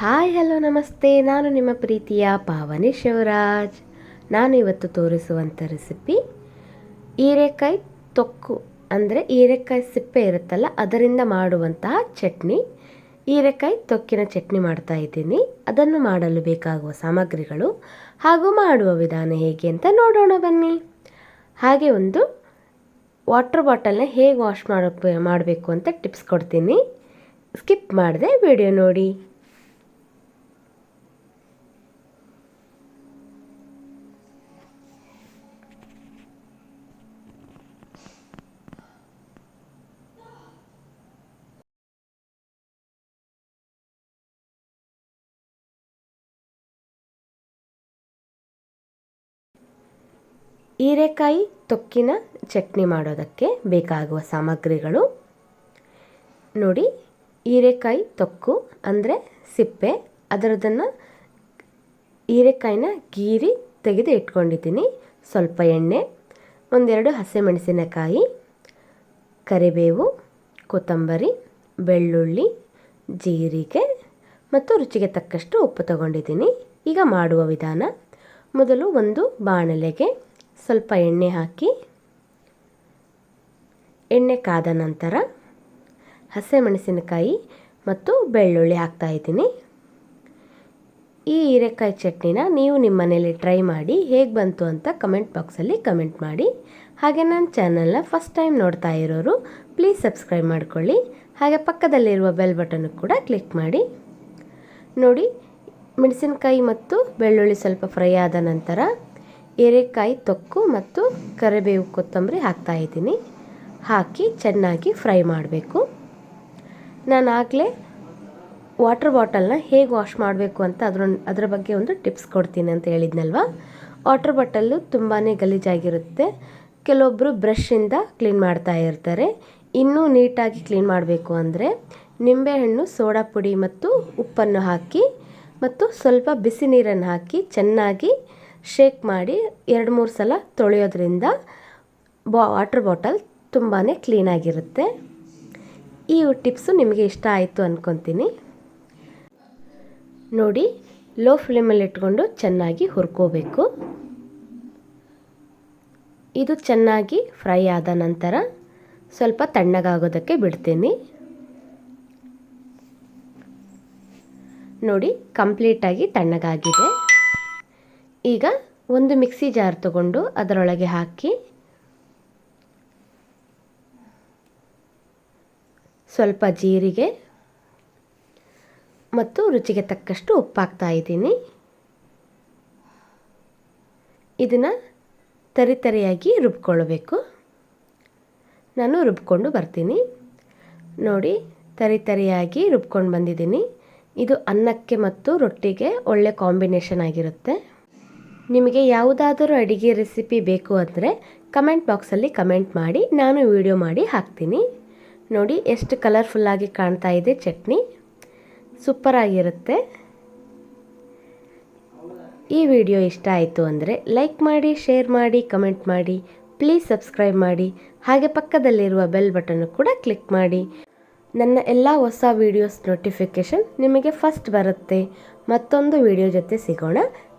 Hi, hello, ನಮಸ್ತೆ. ನಾನು ನಿಮ್ಮ ಪ್ರೀತಿಯ ಪಾವನಿ ಶಿವರಾಜ್. ನಾನು ಇವತ್ತು ತೋರಿಸುವಂಥ ರೆಸಿಪಿ ಹೀರೆಕಾಯಿ ತೊಕ್ಕು. ಅಂದರೆ ಹೀರೆಕಾಯಿ ಸಿಪ್ಪೆ ಇರುತ್ತಲ್ಲ, ಅದರಿಂದ ಮಾಡುವಂತಹ ಚಟ್ನಿ. ಹೀರೆಕಾಯಿ ತೊಕ್ಕಿನ ಚಟ್ನಿ ಮಾಡ್ತಾ ಇದ್ದೀನಿ. ಅದನ್ನು ಮಾಡಲು ಬೇಕಾಗುವ ಸಾಮಗ್ರಿಗಳು ಹಾಗೂ ಮಾಡುವ ವಿಧಾನ ಹೇಗೆ ಅಂತ ನೋಡೋಣ ಬನ್ನಿ. ಹಾಗೆ ಒಂದು ವಾಟರ್ ಬಾಟಲ್ನ ಹೇಗೆ ವಾಶ್ ಮಾಡ ಮಾಡಬೇಕು ಅಂತ ಟಿಪ್ಸ್ ಕೊಡ್ತೀನಿ. ಸ್ಕಿಪ್ ಮಾಡಿದೆ ವಿಡಿಯೋ ನೋಡಿ. ಹೀರೆಕಾಯಿ ತೊಕ್ಕಿನ ಚಟ್ನಿ ಮಾಡೋದಕ್ಕೆ ಬೇಕಾಗುವ ಸಾಮಗ್ರಿಗಳು. ನೋಡಿ, ಹೀರೆಕಾಯಿ ತೊಕ್ಕು ಅಂದರೆ ಸಿಪ್ಪೆ. ಅದರದನ್ನು ಹೀರೆಕಾಯಿನ ಗೀರಿ ತೆಗೆದು ಇಟ್ಕೊಂಡಿದ್ದೀನಿ. ಸ್ವಲ್ಪ ಎಣ್ಣೆ, ಒಂದೆರಡು ಹಸಿಮೆಣಸಿನಕಾಯಿ, ಕರಿಬೇವು, ಕೊತ್ತಂಬರಿ, ಬೆಳ್ಳುಳ್ಳಿ, ಜೀರಿಗೆ ಮತ್ತು ರುಚಿಗೆ ತಕ್ಕಷ್ಟು ಉಪ್ಪು ತಗೊಂಡಿದ್ದೀನಿ. ಈಗ ಮಾಡುವ ವಿಧಾನ, ಮೊದಲು ಒಂದು ಬಾಣಲೆಗೆ ಸ್ವಲ್ಪ ಎಣ್ಣೆ ಹಾಕಿ, ಎಣ್ಣೆ ಕಾದ ನಂತರ ಹಸಿಮೆಣಸಿನಕಾಯಿ ಮತ್ತು ಬೆಳ್ಳುಳ್ಳಿ ಹಾಕ್ತಾಯಿದ್ದೀನಿ ಈ ಹೀರೆಕಾಯಿ ಚಟ್ನಿನ ನೀವು ನಿಮ್ಮ ಮನೇಲಿ ಟ್ರೈ ಮಾಡಿ, ಹೇಗೆ ಬಂತು ಅಂತ ಕಮೆಂಟ್ ಬಾಕ್ಸಲ್ಲಿ ಕಮೆಂಟ್ ಮಾಡಿ. ಹಾಗೆ ನನ್ನ ಚಾನಲ್ನ ಫಸ್ಟ್ ಟೈಮ್ ನೋಡ್ತಾ ಇರೋರು, ಪ್ಲೀಸ್ ಸಬ್ಸ್ಕ್ರೈಬ್ ಮಾಡ್ಕೊಳ್ಳಿ. ಹಾಗೆ ಪಕ್ಕದಲ್ಲಿರುವ ಬೆಲ್ ಬಟನ್ ಕೂಡ ಕ್ಲಿಕ್ ಮಾಡಿ. ನೋಡಿ, ಮೆಣಸಿನಕಾಯಿ ಮತ್ತು ಬೆಳ್ಳುಳ್ಳಿ ಸ್ವಲ್ಪ ಫ್ರೈ ಆದ ನಂತರ ಹೀರೆಕಾಯಿ ತೊಕ್ಕು ಮತ್ತು ಕರಿಬೇವು ಕೊತ್ತಂಬರಿ ಹಾಕ್ತಾಯಿದ್ದೀನಿ ಹಾಕಿ ಚೆನ್ನಾಗಿ ಫ್ರೈ ಮಾಡಬೇಕು. ನಾನು ಆಗಲೇ ವಾಟರ್ ಬಾಟಲ್ನ ಹೇಗೆ ವಾಶ್ ಮಾಡಬೇಕು ಅಂತ ಅದ್ರ ಅದರ ಬಗ್ಗೆ ಒಂದು ಟಿಪ್ಸ್ ಕೊಡ್ತೀನಿ ಅಂತ ಹೇಳಿದ್ನಲ್ವ? ವಾಟರ್ ಬಾಟಲ್ಲು ತುಂಬಾ ಗಲೀಜಾಗಿರುತ್ತೆ. ಕೆಲವೊಬ್ಬರು ಬ್ರಷಿಂದ ಕ್ಲೀನ್ ಮಾಡ್ತಾ ಇರ್ತಾರೆ. ಇನ್ನೂ ನೀಟಾಗಿ ಕ್ಲೀನ್ ಮಾಡಬೇಕು ಅಂದರೆ ನಿಂಬೆಹಣ್ಣು, ಸೋಡಾ ಪುಡಿ ಮತ್ತು ಉಪ್ಪನ್ನು ಹಾಕಿ ಮತ್ತು ಸ್ವಲ್ಪ ಬಿಸಿ ನೀರನ್ನು ಹಾಕಿ ಚೆನ್ನಾಗಿ ಶೇಕ್ ಮಾಡಿ ಎರಡು ಮೂರು ಸಲ ತೊಳೆಯೋದ್ರಿಂದ ಬಾ, ವಾಟರ್ ಬಾಟಲ್ ತುಂಬಾ ಕ್ಲೀನಾಗಿರುತ್ತೆ ಈ ಟಿಪ್ಸು ನಿಮಗೆ ಇಷ್ಟ ಆಯಿತು ಅಂದ್ಕೊತೀನಿ ನೋಡಿ, ಲೋ ಫ್ಲೇಮಲ್ಲಿ ಇಟ್ಕೊಂಡು ಚೆನ್ನಾಗಿ ಹುರ್ಕೋಬೇಕು. ಇದು ಚೆನ್ನಾಗಿ ಫ್ರೈ ಆದ ನಂತರ ಸ್ವಲ್ಪ ತಣ್ಣಗಾಗೋದಕ್ಕೆ ಬಿಡ್ತೀನಿ. ನೋಡಿ, ಕಂಪ್ಲೀಟಾಗಿ ತಣ್ಣಗಾಗಿದೆ. ಈಗ ಒಂದು ಮಿಕ್ಸಿ ಜಾರ್ ತಗೊಂಡು ಅದರೊಳಗೆ ಹಾಕಿ ಸ್ವಲ್ಪ ಜೀರಿಗೆ ಮತ್ತು ರುಚಿಗೆ ತಕ್ಕಷ್ಟು ಉಪ್ಪು ಹಾಕ್ತಾ ಇದ್ದೀನಿ. ಇದನ್ನು ತರಿತರಿಯಾಗಿ ರುಬ್ಕೊಳ್ಬೇಕು. ನಾನು ರುಬ್ಕೊಂಡು ಬರ್ತೀನಿ. ನೋಡಿ ತರಿತರಿಯಾಗಿ ರುಬ್ಕೊಂಡು ಬಂದಿದ್ದೀನಿ. ಇದು ಅನ್ನಕ್ಕೆ ಮತ್ತು ರೊಟ್ಟಿಗೆ ಒಳ್ಳೆ ಕಾಂಬಿನೇಷನ್ ಆಗಿರುತ್ತೆ. ನಿಮಗೆ ಯಾವುದಾದರೂ ಅಡುಗೆ ರೆಸಿಪಿ ಬೇಕು ಅಂದರೆ ಕಮೆಂಟ್ ಬಾಕ್ಸಲ್ಲಿ ಕಮೆಂಟ್ ಮಾಡಿ, ನಾನು ವಿಡಿಯೋ ಮಾಡಿ ಹಾಕ್ತೀನಿ. ನೋಡಿ, ಎಷ್ಟು ಕಲರ್ಫುಲ್ಲಾಗಿ ಕಾಣ್ತಾ ಇದೆ ಚಟ್ನಿ. ಸೂಪರಾಗಿರುತ್ತೆ ಈ ವಿಡಿಯೋ ಇಷ್ಟ ಆಯಿತು ಅಂದರೆ ಲೈಕ್ ಮಾಡಿ ಶೇರ್ ಮಾಡಿ ಕಮೆಂಟ್ ಮಾಡಿ ಪ್ಲೀಸ್ ಸಬ್ಸ್ಕ್ರೈಬ್ ಮಾಡಿ. ಹಾಗೆ ಪಕ್ಕದಲ್ಲಿರುವ ಬೆಲ್ ಬಟನ್ ಕೂಡ ಕ್ಲಿಕ್ ಮಾಡಿ. ನನ್ನ ಎಲ್ಲ ಹೊಸ ವೀಡಿಯೋಸ್ ನೋಟಿಫಿಕೇಷನ್ ನಿಮಗೆ ಫಸ್ಟ್ ಬರುತ್ತೆ. ಮತ್ತೊಂದು ವಿಡಿಯೋ ಜೊತೆ ಸಿಗೋಣ.